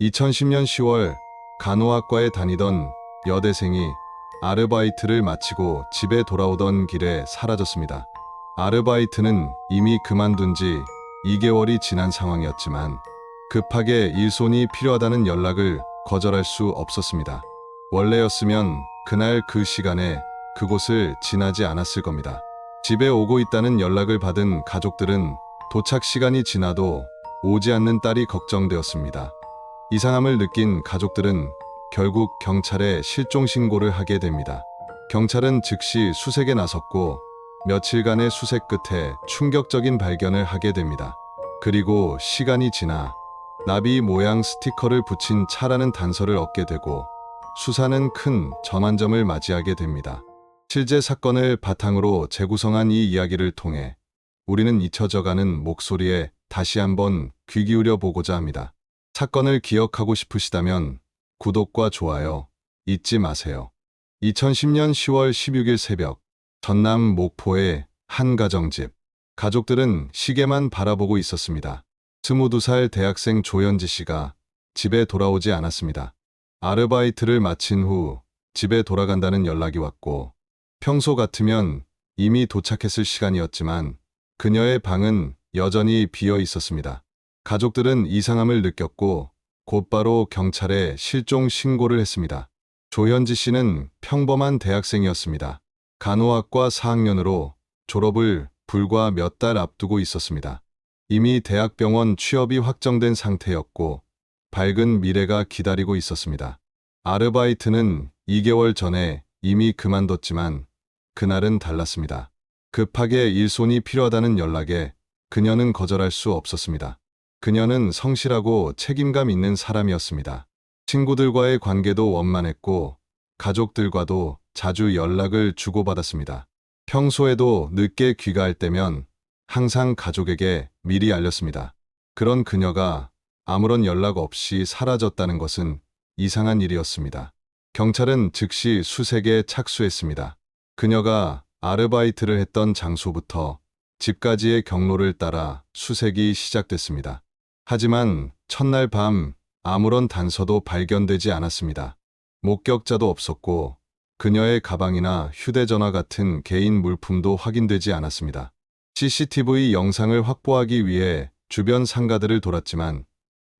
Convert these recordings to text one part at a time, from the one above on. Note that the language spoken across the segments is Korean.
2010년 10월 간호학과에 다니던 여대생이 아르바이트를 마치고 집에 돌아오던 길에 사라졌습니다. 아르바이트는 이미 그만둔 지 2개월이 지난 상황이었지만 급하게 일손이 필요하다는 연락을 거절할 수 없었습니다. 원래였으면 그날 그 시간에 그곳을 지나지 않았을 겁니다. 집에 오고 있다는 연락을 받은 가족들은 도착 시간이 지나도 오지 않는 딸이 걱정되었습니다. 이상함을 느낀 가족들은 결국 경찰에 실종 신고를 하게 됩니다. 경찰은 즉시 수색에 나섰고 며칠간의 수색 끝에 충격적인 발견을 하게 됩니다. 그리고 시간이 지나 나비 모양 스티커를 붙인 차라는 단서를 얻게 되고 수사는 큰 전환점을 맞이하게 됩니다. 실제 사건을 바탕으로 재구성한 이 이야기를 통해 우리는 잊혀져가는 목소리에 다시 한번 귀 기울여 보고자 합니다. 사건을 기억하고 싶으시다면 구독과 좋아요 잊지 마세요. 2010년 10월 16일 새벽 전남 목포의 한 가정집 가족들은 시계만 바라보고 있었습니다. 22살 대학생 조현지 씨가 집에 돌아오지 않았습니다. 아르바이트를 마친 후 집에 돌아간다는 연락이 왔고 평소 같으면 이미 도착했을 시간이었지만 그녀의 방은 여전히 비어 있었습니다. 가족들은 이상함을 느꼈고 곧바로 경찰에 실종 신고를 했습니다. 조현지 씨는 평범한 대학생이었습니다. 간호학과 4학년으로 졸업을 불과 몇 달 앞두고 있었습니다. 이미 대학병원 취업이 확정된 상태였고 밝은 미래가 기다리고 있었습니다. 아르바이트는 2개월 전에 이미 그만뒀지만 그날은 달랐습니다. 급하게 일손이 필요하다는 연락에 그녀는 거절할 수 없었습니다. 그녀는 성실하고 책임감 있는 사람이었습니다. 친구들과의 관계도 원만했고 가족들과도 자주 연락을 주고받았습니다. 평소에도 늦게 귀가할 때면 항상 가족에게 미리 알렸습니다. 그런 그녀가 아무런 연락 없이 사라졌다는 것은 이상한 일이었습니다. 경찰은 즉시 수색에 착수했습니다. 그녀가 아르바이트를 했던 장소부터 집까지의 경로를 따라 수색이 시작됐습니다. 하지만 첫날 밤 아무런 단서도 발견되지 않았습니다. 목격자도 없었고 그녀의 가방이나 휴대전화 같은 개인 물품도 확인되지 않았습니다. CCTV 영상을 확보하기 위해 주변 상가들을 돌았지만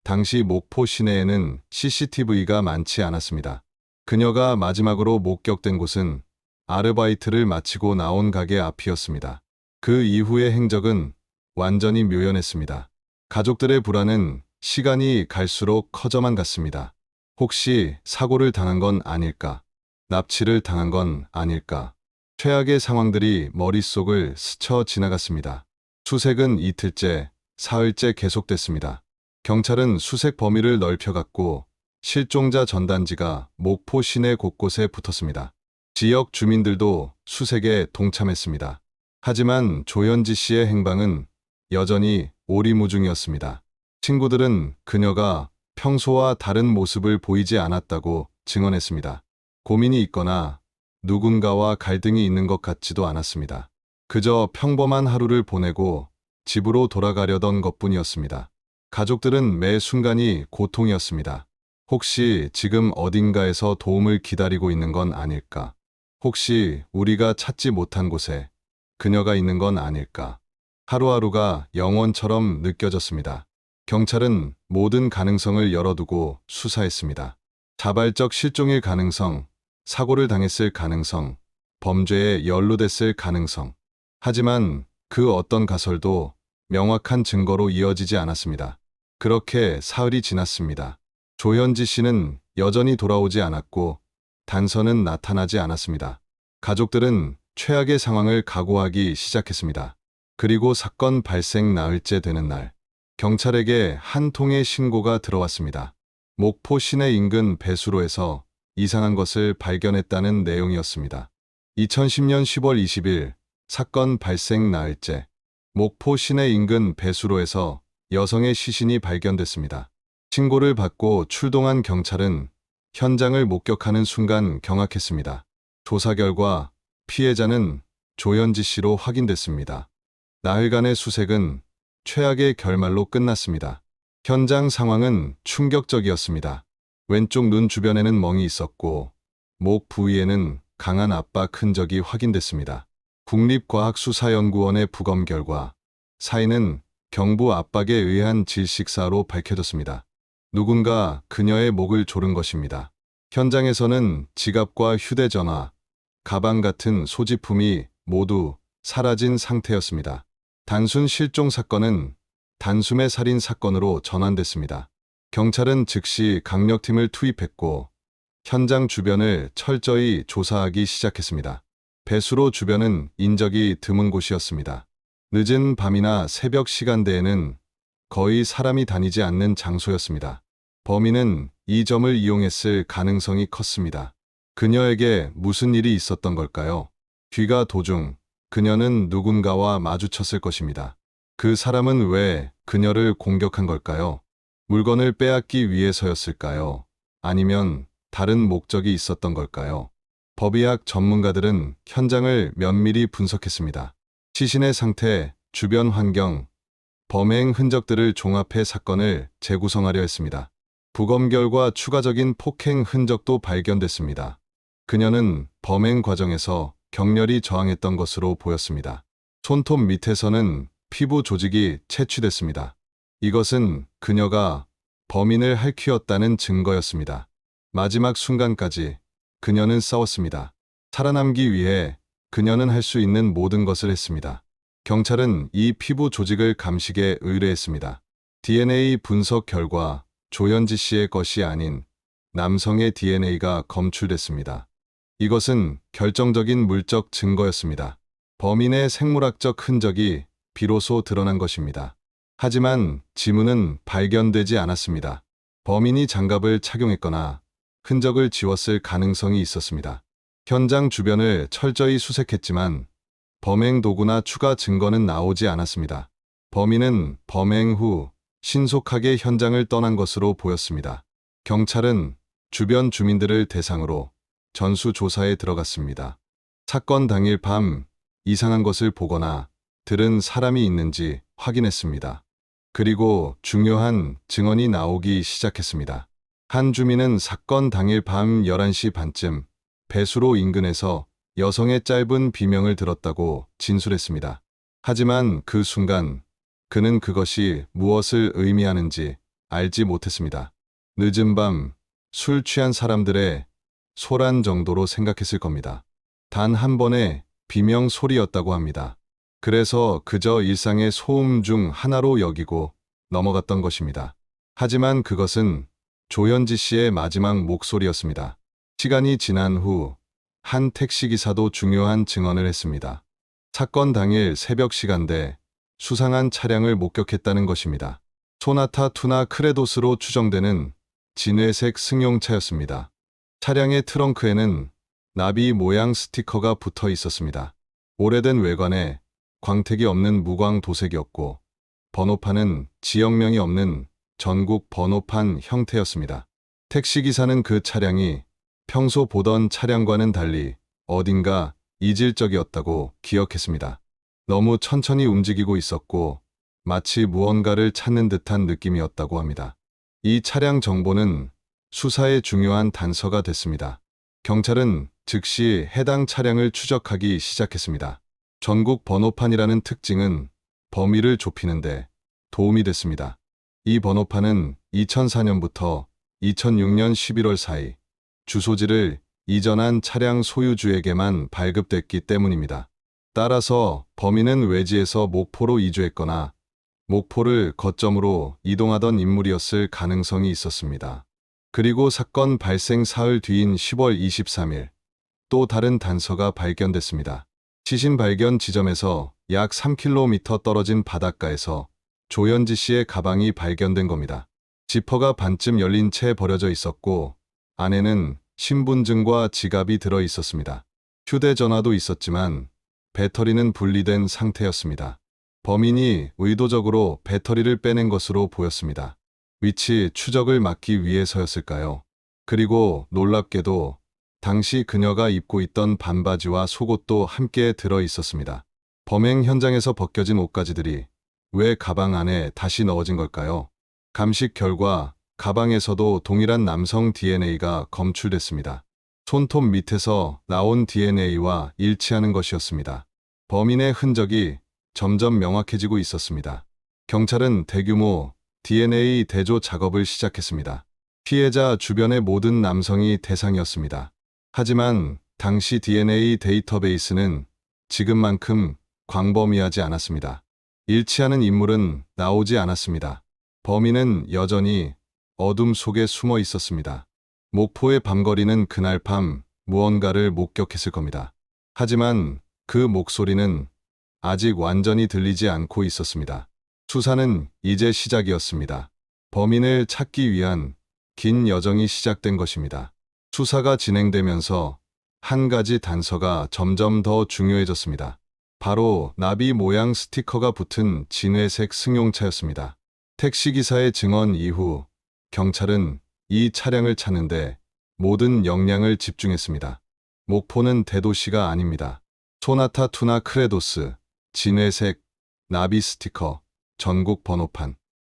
당시 목포 시내에는 CCTV가 많지 않았습니다. 그녀가 마지막으로 목격된 곳은 아르바이트를 마치고 나온 가게 앞이었습니다. 그 이후의 행적은 완전히 묘연했습니다. 가족들의 불안은 시간이 갈수록 커져만 갔습니다. 혹시 사고를 당한 건 아닐까? 납치를 당한 건 아닐까? 최악의 상황들이 머릿속을 스쳐 지나갔습니다. 수색은 이틀째, 사흘째 계속됐습니다. 경찰은 수색 범위를 넓혀갔고 실종자 전단지가 목포 시내 곳곳에 붙었습니다. 지역 주민들도 수색에 동참했습니다. 하지만 조현지 씨의 행방은 여전히 오리무중이었습니다. 친구들은 그녀가 평소와 다른 모습을 보이지 않았다고 증언했습니다. 고민이 있거나 누군가와 갈등이 있는 것 같지도 않았습니다. 그저 평범한 하루를 보내고 집으로 돌아가려던 것뿐이었습니다. 가족들은 매 순간이 고통이었습니다. 혹시 지금 어딘가에서 도움을 기다리고 있는 건 아닐까? 혹시 우리가 찾지 못한 곳에 그녀가 있는 건 아닐까? 하루하루가 영원처럼 느껴졌습니다. 경찰은 모든 가능성을 열어두고 수사했습니다. 자발적 실종일 가능성, 사고를 당했을 가능성, 범죄에 연루됐을 가능성. 하지만 그 어떤 가설도 명확한 증거로 이어지지 않았습니다. 그렇게 사흘이 지났습니다. 조현지 씨는 여전히 돌아오지 않았고 단서는 나타나지 않았습니다. 가족들은 최악의 상황을 각오하기 시작했습니다. 그리고 사건 발생 나흘째 되는 날, 경찰에게 한 통의 신고가 들어왔습니다. 목포 시내 인근 배수로에서 이상한 것을 발견했다는 내용이었습니다. 2010년 10월 20일 사건 발생 나흘째, 목포 시내 인근 배수로에서 여성의 시신이 발견됐습니다. 신고를 받고 출동한 경찰은 현장을 목격하는 순간 경악했습니다. 조사 결과 피해자는 조현지 씨로 확인됐습니다. 나흘간의 수색은 최악의 결말로 끝났습니다. 현장 상황은 충격적이었습니다. 왼쪽 눈 주변에는 멍이 있었고 목 부위에는 강한 압박 흔적이 확인됐습니다. 국립과학수사연구원의 부검 결과 사인은 경부 압박에 의한 질식사로 밝혀졌습니다. 누군가 그녀의 목을 조른 것입니다. 현장에서는 지갑과 휴대전화, 가방 같은 소지품이 모두 사라진 상태였습니다. 단순 실종 사건은 단숨에 살인 사건으로 전환됐습니다. 경찰은 즉시 강력팀을 투입했고 현장 주변을 철저히 조사하기 시작했습니다. 배수로 주변은 인적이 드문 곳이었습니다. 늦은 밤이나 새벽 시간대에는 거의 사람이 다니지 않는 장소였습니다. 범인은 이 점을 이용했을 가능성이 컸습니다. 그녀에게 무슨 일이 있었던 걸까요? 귀가 도중 그녀는 누군가와 마주쳤을 것입니다. 그 사람은 왜 그녀를 공격한 걸까요? 물건을 빼앗기 위해서였을까요? 아니면 다른 목적이 있었던 걸까요? 법의학 전문가들은 현장을 면밀히 분석했습니다. 시신의 상태, 주변 환경, 범행 흔적들을 종합해 사건을 재구성하려 했습니다. 부검 결과 추가적인 폭행 흔적도 발견됐습니다. 그녀는 범행 과정에서 격렬히 저항했던 것으로 보였습니다. 손톱 밑에서는 피부 조직이 채취됐습니다. 이것은 그녀가 범인을 할퀴었다는 증거였습니다. 마지막 순간까지 그녀는 싸웠습니다. 살아남기 위해 그녀는 할 수 있는 모든 것을 했습니다. 경찰은 이 피부 조직을 감식에 의뢰했습니다. DNA 분석 결과 조현지 씨의 것이 아닌 남성의 DNA가 검출됐습니다. 이것은 결정적인 물적 증거였습니다. 범인의 생물학적 흔적이 비로소 드러난 것입니다. 하지만 지문은 발견되지 않았습니다. 범인이 장갑을 착용했거나 흔적을 지웠을 가능성이 있었습니다. 현장 주변을 철저히 수색했지만 범행 도구나 추가 증거는 나오지 않았습니다. 범인은 범행 후 신속하게 현장을 떠난 것으로 보였습니다. 경찰은 주변 주민들을 대상으로 전수조사에 들어갔습니다. 사건 당일 밤 이상한 것을 보거나 들은 사람이 있는지 확인했습니다. 그리고 중요한 증언이 나오기 시작했습니다. 한 주민은 사건 당일 밤 11시 반쯤 배수로 인근에서 여성의 짧은 비명을 들었다고 진술했습니다. 하지만 그 순간 그는 그것이 무엇을 의미하는지 알지 못했습니다. 늦은 밤 술 취한 사람들의 소란 정도로 생각했을 겁니다. 단 한 번의 비명 소리였다고 합니다. 그래서 그저 일상의 소음 중 하나로 여기고 넘어갔던 것입니다. 하지만 그것은 조현지 씨의 마지막 목소리였습니다. 시간이 지난 후 한 택시기사도 중요한 증언을 했습니다. 사건 당일 새벽 시간대 수상한 차량을 목격했다는 것입니다. 소나타 투나 크레도스로 추정되는 진회색 승용차였습니다. 차량의 트렁크에는 나비 모양 스티커가 붙어 있었습니다. 오래된 외관에 광택이 없는 무광 도색이었고 번호판은 지역명이 없는 전국 번호판 형태였습니다. 택시기사는 그 차량이 평소 보던 차량과는 달리 어딘가 이질적이었다고 기억했습니다. 너무 천천히 움직이고 있었고 마치 무언가를 찾는 듯한 느낌이었다고 합니다. 이 차량 정보는 수사의 중요한 단서가 됐습니다. 경찰은 즉시 해당 차량을 추적하기 시작했습니다. 전국 번호판이라는 특징은 범위를 좁히는데 도움이 됐습니다. 이 번호판은 2004년부터 2006년 11월 사이 주소지를 이전한 차량 소유주에게만 발급됐기 때문입니다. 따라서 범인은 외지에서 목포로 이주했거나 목포를 거점으로 이동하던 인물이었을 가능성이 있었습니다. 그리고 사건 발생 사흘 뒤인 10월 23일 또 다른 단서가 발견됐습니다. 시신 발견 지점에서 약 3km 떨어진 바닷가에서 조현지 씨의 가방이 발견된 겁니다. 지퍼가 반쯤 열린 채 버려져 있었고 안에는 신분증과 지갑이 들어 있었습니다. 휴대전화도 있었지만 배터리는 분리된 상태였습니다. 범인이 의도적으로 배터리를 빼낸 것으로 보였습니다. 위치 추적을 막기 위해서였을까요? 그리고 놀랍게도 당시 그녀가 입고 있던 반바지와 속옷도 함께 들어 있었습니다. 범행 현장에서 벗겨진 옷가지들이 왜 가방 안에 다시 넣어진 걸까요? 감식 결과 가방에서도 동일한 남성 DNA가 검출됐습니다. 손톱 밑에서 나온 DNA와 일치하는 것이었습니다. 범인의 흔적이 점점 명확해지고 있었습니다. 경찰은 대규모 DNA 대조 작업을 시작했습니다. 피해자 주변의 모든 남성이 대상이었습니다. 하지만 당시 DNA 데이터베이스는 지금만큼 광범위하지 않았습니다. 일치하는 인물은 나오지 않았습니다. 범인은 여전히 어둠 속에 숨어 있었습니다. 목포의 밤거리는 그날 밤 무언가를 목격했을 겁니다. 하지만 그 목소리는 아직 완전히 들리지 않고 있었습니다. 수사는 이제 시작이었습니다. 범인을 찾기 위한 긴 여정이 시작된 것입니다. 수사가 진행되면서 한 가지 단서가 점점 더 중요해졌습니다. 바로 나비 모양 스티커가 붙은 진회색 승용차였습니다. 택시기사의 증언 이후 경찰은 이 차량을 찾는데 모든 역량을 집중했습니다. 목포는 대도시가 아닙니다. 소나타 투나 크레도스, 진회색, 나비 스티커, 전국 번호판.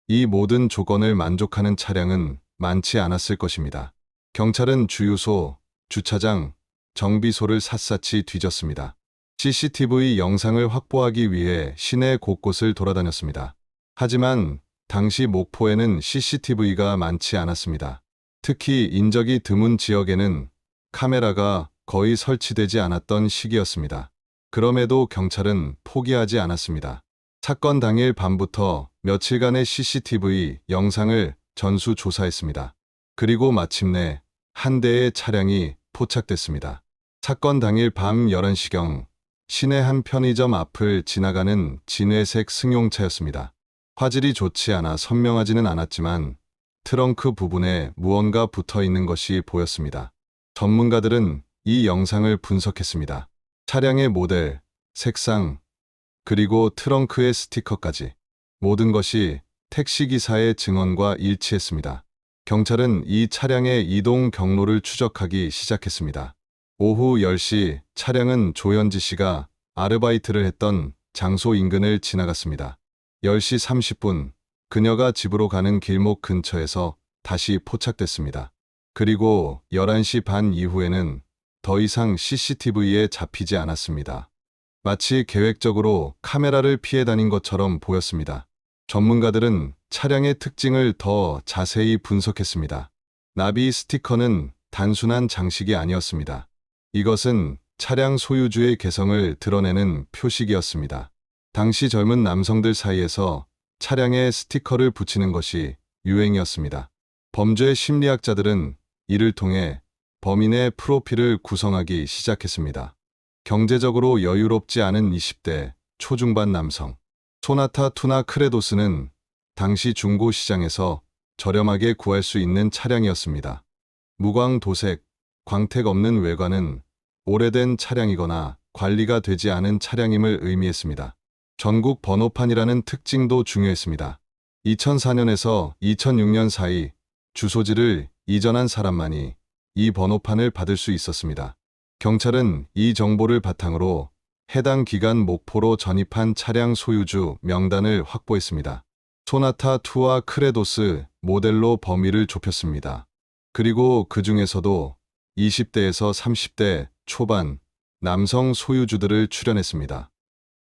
이 모든 조건을 만족하는 차량은 많지 않았을 것입니다. 경찰은 주유소, 주차장, 정비소를 샅샅이 뒤졌습니다. CCTV 영상을 확보하기 위해 시내 곳곳을 돌아다녔습니다. 하지만 당시 목포에는 CCTV가 많지 않았습니다. 특히 인적이 드문 지역에는 카메라가 거의 설치되지 않았던 시기였습니다. 그럼에도 경찰은 포기하지 않았습니다. 사건 당일 밤부터 며칠간의 CCTV 영상을 전수 조사했습니다. 그리고 마침내 한 대의 차량이 포착됐습니다. 사건 당일 밤 11시경 시내 한 편의점 앞을 지나가는 진회색 승용차였습니다. 화질이 좋지 않아 선명하지는 않았지만 트렁크 부분에 무언가 붙어 있는 것이 보였습니다. 전문가들은 이 영상을 분석했습니다. 차량의 모델, 색상, 그리고 트렁크의 스티커까지 모든 것이 택시기사의 증언과 일치했습니다. 경찰은 이 차량의 이동 경로를 추적하기 시작했습니다. 오후 10시 차량은 조현지 씨가 아르바이트를 했던 장소 인근을 지나갔습니다. 10시 30분 그녀가 집으로 가는 길목 근처에서 다시 포착됐습니다. 그리고 11시 반 이후에는 더 이상 CCTV에 잡히지 않았습니다. 마치 계획적으로 카메라를 피해 다닌 것처럼 보였습니다. 전문가들은 차량의 특징을 더 자세히 분석했습니다. 나비 스티커는 단순한 장식이 아니었습니다. 이것은 차량 소유주의 개성을 드러내는 표식이었습니다. 당시 젊은 남성들 사이에서 차량에 스티커를 붙이는 것이 유행이었습니다. 범죄 심리학자들은 이를 통해 범인의 프로필을 구성하기 시작했습니다. 경제적으로 여유롭지 않은 20대 초중반 남성. 소나타 투나 크레도스는 당시 중고 시장에서 저렴하게 구할 수 있는 차량이었습니다. 무광 도색, 광택 없는 외관은 오래된 차량이거나 관리가 되지 않은 차량임을 의미했습니다. 전국 번호판이라는 특징도 중요했습니다. 2004년에서 2006년 사이 주소지를 이전한 사람만이 이 번호판을 받을 수 있었습니다. 경찰은 이 정보를 바탕으로 해당 기간 목포로 전입한 차량 소유주 명단을 확보했습니다. 소나타 투와 크레도스 모델로 범위를 좁혔습니다. 그리고 그 중에서도 20대에서 30대 초반 남성 소유주들을 출연했습니다.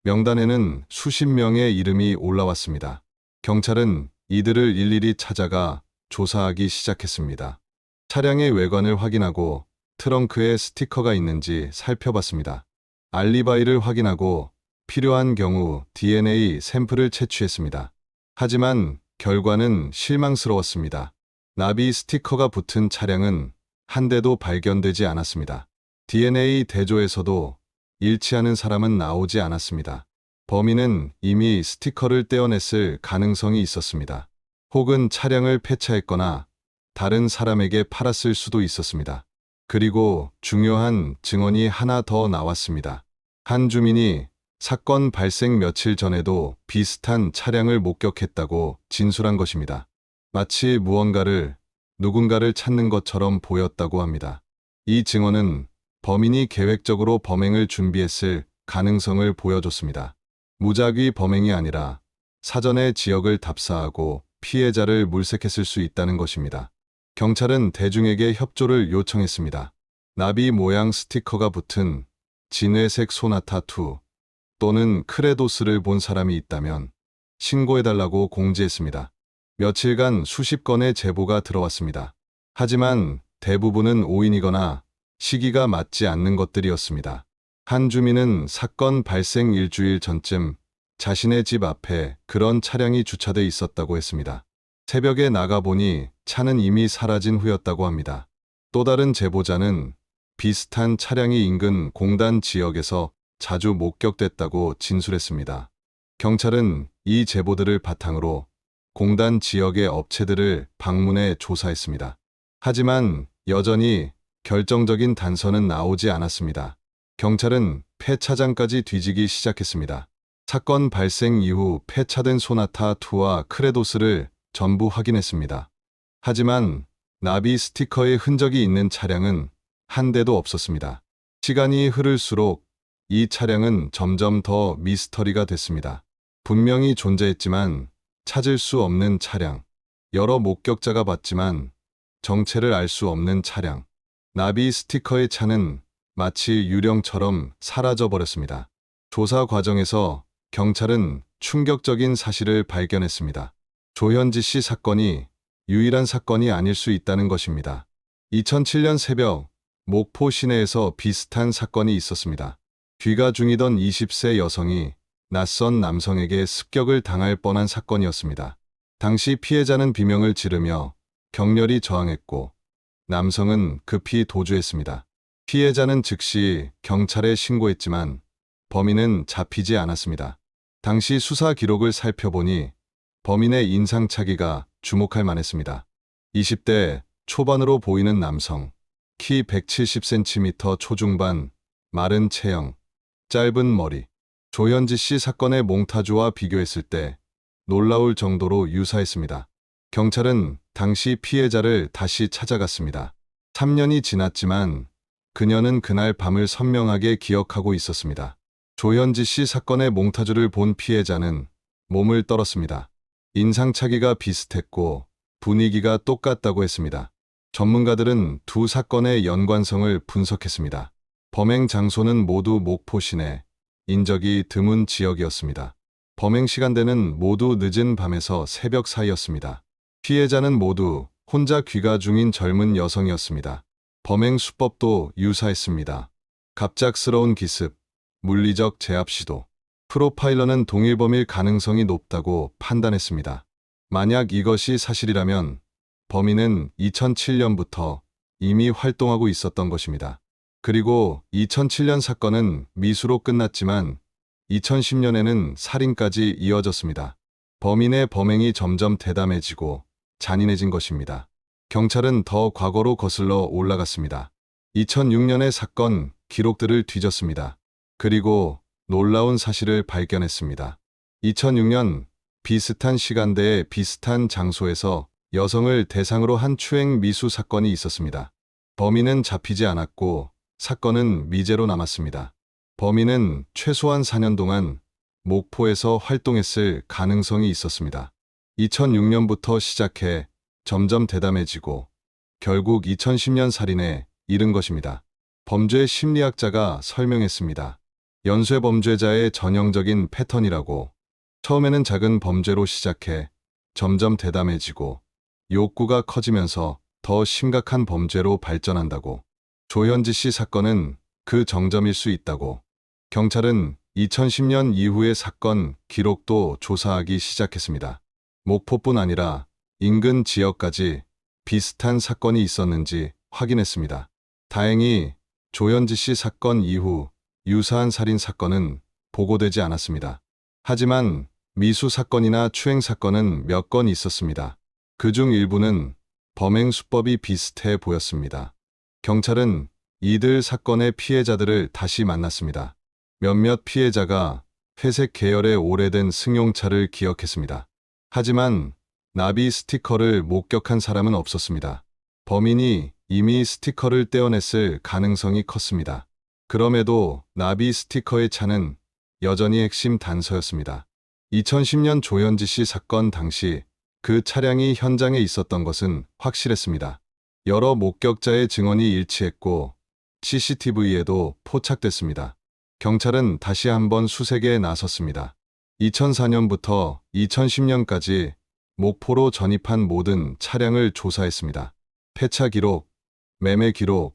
명단에는 수십 명의 이름이 올라왔습니다. 경찰은 이들을 일일이 찾아가 조사하기 시작했습니다. 차량의 외관을 확인하고 트렁크에 스티커가 있는지 살펴봤습니다. 알리바이를 확인하고 필요한 경우 DNA 샘플을 채취했습니다. 하지만 결과는 실망스러웠습니다. 나비 스티커가 붙은 차량은 한 대도 발견되지 않았습니다. DNA 대조에서도 일치하는 사람은 나오지 않았습니다. 범인은 이미 스티커를 떼어냈을 가능성이 있었습니다. 혹은 차량을 폐차했거나 다른 사람에게 팔았을 수도 있었습니다. 그리고 중요한 증언이 하나 더 나왔습니다. 한 주민이 사건 발생 며칠 전에도 비슷한 차량을 목격했다고 진술한 것입니다. 마치 무언가를, 누군가를 찾는 것처럼 보였다고 합니다. 이 증언은 범인이 계획적으로 범행을 준비했을 가능성을 보여줬습니다. 무작위 범행이 아니라 사전에 지역을 답사하고 피해자를 물색했을 수 있다는 것입니다. 경찰은 대중에게 협조를 요청했습니다. 나비 모양 스티커가 붙은 진회색 소나타 2 또는 크레도스를 본 사람이 있다면 신고해달라고 공지했습니다. 며칠간 수십 건의 제보가 들어왔습니다. 하지만 대부분은 오인이거나 시기가 맞지 않는 것들이었습니다. 한 주민은 사건 발생 일주일 전쯤 자신의 집 앞에 그런 차량이 주차돼 있었다고 했습니다. 새벽에 나가보니 차는 이미 사라진 후였다고 합니다. 또 다른 제보자는 비슷한 차량이 인근 공단 지역에서 자주 목격됐다고 진술했습니다. 경찰은 이 제보들을 바탕으로 공단 지역의 업체들을 방문해 조사했습니다. 하지만 여전히 결정적인 단서는 나오지 않았습니다. 경찰은 폐차장까지 뒤지기 시작했습니다. 사건 발생 이후 폐차된 소나타 2와 크레도스를 전부 확인했습니다. 하지만 나비 스티커의 흔적이 있는 차량은 한 대도 없었습니다. 시간이 흐를수록 이 차량은 점점 더 미스터리가 됐습니다. 분명히 존재했지만 찾을 수 없는 차량. 여러 목격자가 봤지만 정체를 알 수 없는 차량. 나비 스티커의 차는 마치 유령처럼 사라져 버렸습니다. 조사 과정에서 경찰은 충격적인 사실을 발견했습니다. 조현지 씨 사건이 유일한 사건이 아닐 수 있다는 것입니다. 2007년 새벽 목포 시내에서 비슷한 사건이 있었습니다. 귀가 중이던 20세 여성이 낯선 남성에게 습격을 당할 뻔한 사건이었습니다. 당시 피해자는 비명을 지르며 격렬히 저항했고 남성은 급히 도주했습니다. 피해자는 즉시 경찰에 신고했지만 범인은 잡히지 않았습니다. 당시 수사 기록을 살펴보니 범인의 인상차기가 주목할 만했습니다. 20대 초반으로 보이는 남성, 키 170cm 초중반, 마른 체형, 짧은 머리. 조현지 씨 사건의 몽타주와 비교했을 때 놀라울 정도로 유사했습니다. 경찰은 당시 피해자를 다시 찾아갔습니다. 3년이 지났지만 그녀는 그날 밤을 선명하게 기억하고 있었습니다. 조현지 씨 사건의 몽타주를 본 피해자는 몸을 떨었습니다. 인상차기가 비슷했고 분위기가 똑같다고 했습니다. 전문가들은 두 사건의 연관성을 분석했습니다. 범행 장소는 모두 목포 시내, 인적이 드문 지역이었습니다. 범행 시간대는 모두 늦은 밤에서 새벽 사이였습니다. 피해자는 모두 혼자 귀가 중인 젊은 여성이었습니다. 범행 수법도 유사했습니다. 갑작스러운 기습, 물리적 제압 시도. 프로파일러는 동일범일 가능성이 높다고 판단했습니다. 만약 이것이 사실이라면 범인은 2007년부터 이미 활동하고 있었던 것입니다. 그리고 2007년 사건은 미수로 끝났지만 2010년에는 살인까지 이어졌습니다. 범인의 범행이 점점 대담해지고 잔인해진 것입니다. 경찰은 더 과거로 거슬러 올라갔습니다. 2006년의 사건 기록들을 뒤졌습니다. 그리고 놀라운 사실을 발견했습니다. 2006년 비슷한 시간대에 비슷한 장소에서 여성을 대상으로 한 추행 미수 사건이 있었습니다. 범인은 잡히지 않았고 사건은 미제로 남았습니다. 범인은 최소한 4년 동안 목포에서 활동했을 가능성이 있었습니다. 2006년부터 시작해 점점 대담해지고 결국 2010년 살인에 이른 것입니다. 범죄 심리학자가 설명했습니다. 연쇄 범죄자의 전형적인 패턴이라고 처음에는 작은 범죄로 시작해 점점 대담해지고 욕구가 커지면서 더 심각한 범죄로 발전한다고 조현지 씨 사건은 그 정점일 수 있다고 경찰은 2010년 이후의 사건 기록도 조사하기 시작했습니다. 목포뿐 아니라 인근 지역까지 비슷한 사건이 있었는지 확인했습니다. 다행히 조현지 씨 사건 이후 유사한 살인 사건은 보고되지 않았습니다. 하지만 미수 사건이나 추행 사건은 몇 건 있었습니다. 그 중 일부는 범행 수법이 비슷해 보였습니다. 경찰은 이들 사건의 피해자들을 다시 만났습니다. 몇몇 피해자가 회색 계열의 오래된 승용차를 기억했습니다. 하지만 나비 스티커를 목격한 사람은 없었습니다. 범인이 이미 스티커를 떼어냈을 가능성이 컸습니다. 그럼에도 나비 스티커의 차는 여전히 핵심 단서였습니다. 2010년 조현지 씨 사건 당시 그 차량이 현장에 있었던 것은 확실했습니다. 여러 목격자의 증언이 일치했고 CCTV에도 포착됐습니다. 경찰은 다시 한번 수색에 나섰습니다. 2004년부터 2010년까지 목포로 전입한 모든 차량을 조사했습니다. 폐차 기록, 매매 기록,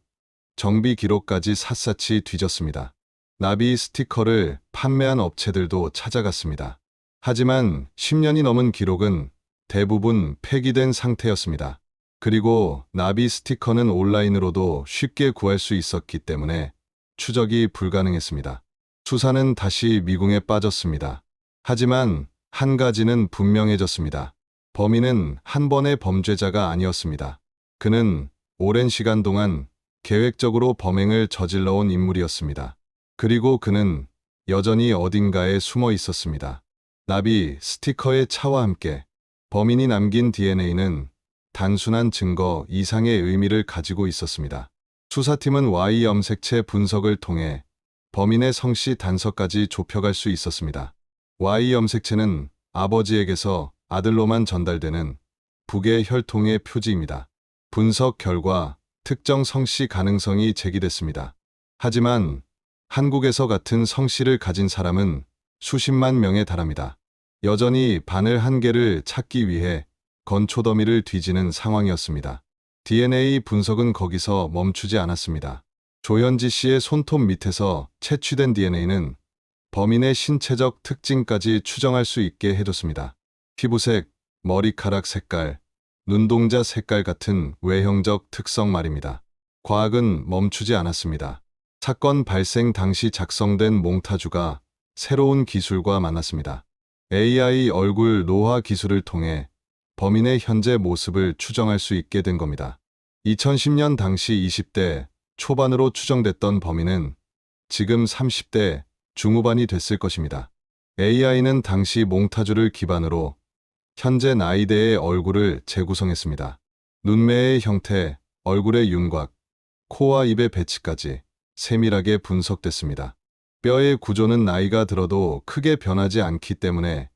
정비 기록까지 샅샅이 뒤졌습니다. 나비 스티커를 판매한 업체들도 찾아갔습니다. 하지만 10년이 넘은 기록은 대부분 폐기된 상태였습니다. 그리고 나비 스티커는 온라인으로도 쉽게 구할 수 있었기 때문에 추적이 불가능했습니다. 수사는 다시 미궁에 빠졌습니다. 하지만 한 가지는 분명해졌습니다. 범인은 한 번의 범죄자가 아니었습니다. 그는 오랜 시간 동안 계획적으로 범행을 저질러 온 인물이었습니다. 그리고 그는 여전히 어딘가에 숨어 있었습니다. 나비 스티커의 차와 함께 범인이 남긴 DNA는 단순한 증거 이상의 의미를 가지고 있었습니다. 수사팀은 Y 염색체 분석을 통해 범인의 성씨 단서까지 좁혀갈 수 있었습니다. Y 염색체는 아버지에게서 아들로만 전달되는 북의 혈통의 표지입니다. 분석 결과 특정 성씨 가능성이 제기됐습니다. 하지만 한국에서 같은 성씨를 가진 사람은 수십만 명에 달합니다. 여전히 바늘 한 개를 찾기 위해 건초 더미를 뒤지는 상황이었습니다. DNA 분석은 거기서 멈추지 않았습니다. 조현지 씨의 손톱 밑에서 채취된 DNA는 범인의 신체적 특징까지 추정할 수 있게 해줬습니다. 피부색, 머리카락 색깔, 눈동자 색깔 같은 외형적 특성 말입니다. 과학은 멈추지 않았습니다. 사건 발생 당시 작성된 몽타주가 새로운 기술과 만났습니다. AI 얼굴 노화 기술을 통해 범인의 현재 모습을 추정할 수 있게 된 겁니다. 2010년 당시 20대 초반으로 추정됐던 범인은 지금 30대 중후반이 됐을 것입니다. AI는 당시 몽타주를 기반으로 현재 나이대의 얼굴을 재구성했습니다. 눈매의 형태, 얼굴의 윤곽, 코와 입의 배치까지 세밀하게 분석됐습니다. 뼈의 구조는 나이가 들어도 크게 변하지 않기 때문에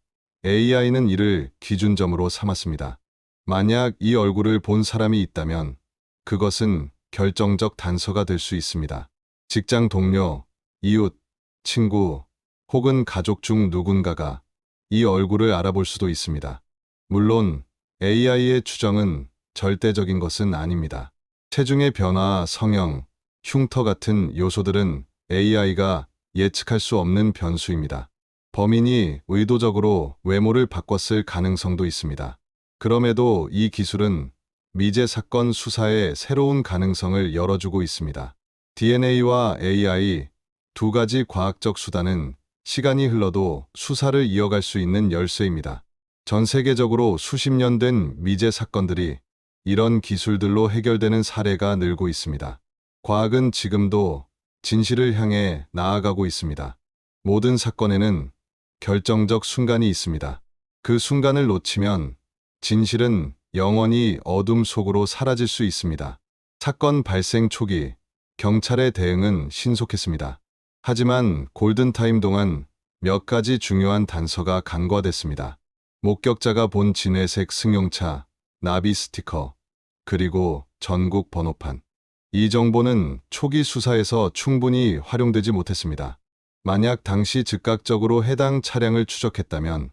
AI는 이를 기준점으로 삼았습니다. 만약 이 얼굴을 본 사람이 있다면 그것은 결정적 단서가 될 수 있습니다. 직장 동료, 이웃, 친구 혹은 가족 중 누군가가 이 얼굴을 알아볼 수도 있습니다. 물론 AI의 추정은 절대적인 것은 아닙니다. 체중의 변화, 성형, 흉터 같은 요소들은 AI가 예측할 수 없는 변수입니다. 범인이 의도적으로 외모를 바꿨을 가능성도 있습니다. 그럼에도 이 기술은 미제 사건 수사에 새로운 가능성을 열어주고 있습니다. DNA와 AI 두 가지 과학적 수단은 시간이 흘러도 수사를 이어갈 수 있는 열쇠입니다. 전 세계적으로 수십 년 된 미제 사건들이 이런 기술들로 해결되는 사례가 늘고 있습니다. 과학은 지금도 진실을 향해 나아가고 있습니다. 모든 사건에는 결정적 순간이 있습니다. 그 순간을 놓치면 진실은 영원히 어둠 속으로 사라질 수 있습니다. 사건 발생 초기 경찰의 대응은 신속했습니다. 하지만 골든타임 동안 몇 가지 중요한 단서가 간과됐습니다. 목격자가 본 진회색 승용차, 나비 스티커, 그리고 전국 번호판. 이 정보는 초기 수사에서 충분히 활용되지 못했습니다. 만약 당시 즉각적으로 해당 차량을 추적했다면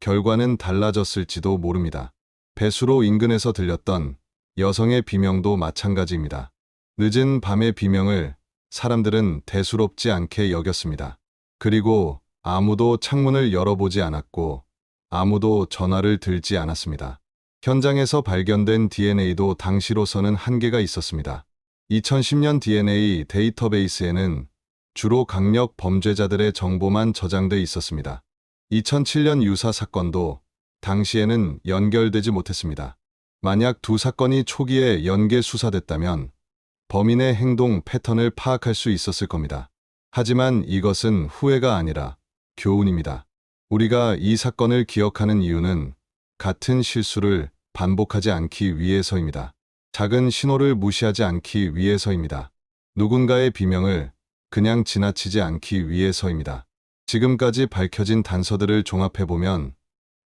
결과는 달라졌을지도 모릅니다. 배수로 인근에서 들렸던 여성의 비명도 마찬가지입니다. 늦은 밤의 비명을 사람들은 대수롭지 않게 여겼습니다. 그리고 아무도 창문을 열어보지 않았고 아무도 전화를 들지 않았습니다. 현장에서 발견된 DNA도 당시로서는 한계가 있었습니다. 2010년 DNA 데이터베이스에는 주로 강력 범죄자들의 정보만 저장돼 있었습니다. 2007년 유사 사건도 당시에는 연결되지 못했습니다. 만약 두 사건이 초기에 연계 수사됐다면 범인의 행동 패턴을 파악할 수 있었을 겁니다. 하지만 이것은 후회가 아니라 교훈입니다. 우리가 이 사건을 기억하는 이유는 같은 실수를 반복하지 않기 위해서입니다. 작은 신호를 무시하지 않기 위해서입니다. 누군가의 비명을 그냥 지나치지 않기 위해서입니다. 지금까지 밝혀진 단서들을 종합해보면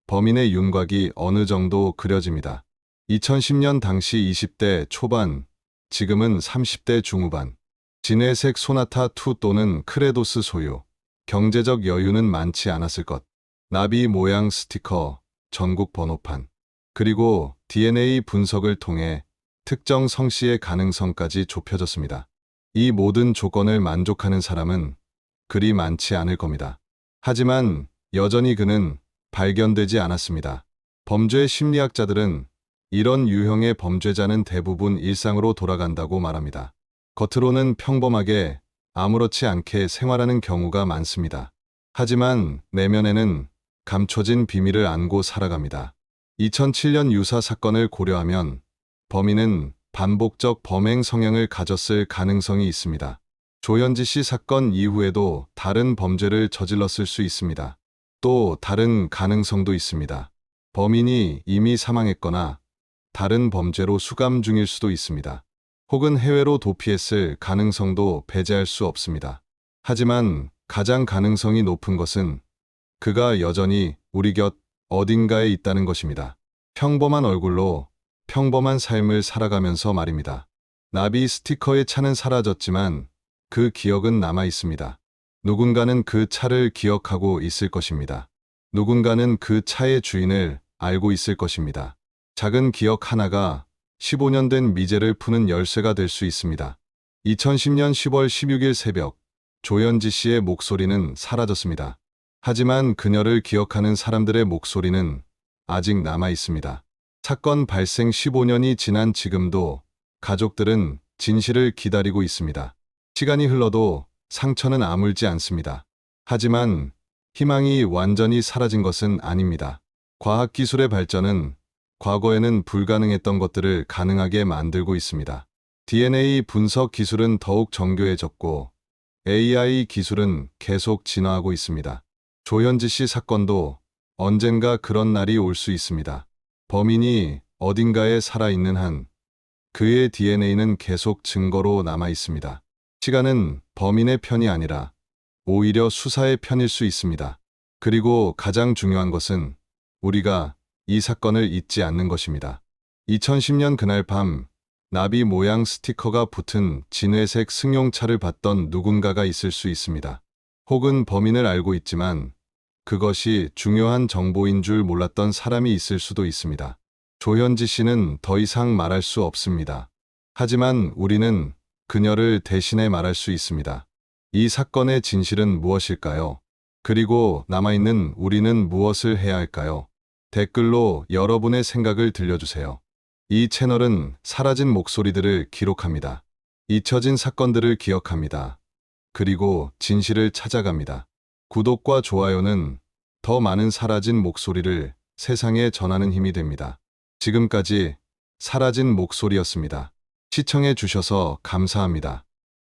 범인의 윤곽이 어느 정도 그려집니다. 2010년 당시 20대 초반, 지금은 30대 중후반. 진회색 소나타 2 또는 크레도스 소유. 경제적 여유는 많지 않았을 것. 나비 모양 스티커, 전국 번호판. 그리고 DNA 분석을 통해 특정 성씨의 가능성까지 좁혀졌습니다. 이 모든 조건을 만족하는 사람은 그리 많지 않을 겁니다. 하지만 여전히 그는 발견되지 않았습니다. 범죄 심리학자들은 이런 유형의 범죄자는 대부분 일상으로 돌아간다고 말합니다. 겉으로는 평범하게 아무렇지 않게 생활하는 경우가 많습니다. 하지만 내면에는 감춰진 비밀을 안고 살아갑니다. 2007년 유사 사건을 고려하면 범인은 반복적 범행 성향을 가졌을 가능성이 있습니다. 조현지 씨 사건 이후에도 다른 범죄를 저질렀을 수 있습니다. 또 다른 가능성도 있습니다. 범인이 이미 사망했거나 다른 범죄로 수감 중일 수도 있습니다. 혹은 해외로 도피했을 가능성도 배제할 수 없습니다. 하지만 가장 가능성이 높은 것은 그가 여전히 우리 곁 어딘가에 있다는 것입니다. 평범한 얼굴로 평범한 삶을 살아가면서 말입니다. 나비 스티커의 차는 사라졌지만 그 기억은 남아 있습니다. 누군가는 그 차를 기억하고 있을 것입니다. 누군가는 그 차의 주인을 알고 있을 것입니다. 작은 기억 하나가 15년 된 미제를 푸는 열쇠가 될 수 있습니다. 2010년 10월 16일 새벽, 조현지 씨의 목소리는 사라졌습니다. 하지만 그녀를 기억하는 사람들의 목소리는 아직 남아 있습니다. 사건 발생 15년이 지난 지금도 가족들은 진실을 기다리고 있습니다. 시간이 흘러도 상처는 아물지 않습니다. 하지만 희망이 완전히 사라진 것은 아닙니다. 과학기술의 발전은 과거에는 불가능했던 것들을 가능하게 만들고 있습니다. DNA 분석 기술은 더욱 정교해졌고 AI 기술은 계속 진화하고 있습니다. 조현지 씨 사건도 언젠가 그런 날이 올 수 있습니다. 범인이 어딘가에 살아있는 한 그의 DNA는 계속 증거로 남아 있습니다. 시간은 범인의 편이 아니라 오히려 수사의 편일 수 있습니다. 그리고 가장 중요한 것은 우리가 이 사건을 잊지 않는 것입니다. 2010년 그날 밤 나비 모양 스티커가 붙은 진회색 승용차를 봤던 누군가가 있을 수 있습니다. 혹은 범인을 알고 있지만 그것이 중요한 정보인 줄 몰랐던 사람이 있을 수도 있습니다. 조현지 씨는 더 이상 말할 수 없습니다. 하지만 우리는 그녀를 대신해 말할 수 있습니다. 이 사건의 진실은 무엇일까요? 그리고 남아있는 우리는 무엇을 해야 할까요? 댓글로 여러분의 생각을 들려주세요. 이 채널은 사라진 목소리들을 기록합니다. 잊혀진 사건들을 기억합니다. 그리고 진실을 찾아갑니다. 구독과 좋아요는 더 많은 사라진 목소리를 세상에 전하는 힘이 됩니다. 지금까지 사라진 목소리였습니다. 시청해 주셔서 감사합니다.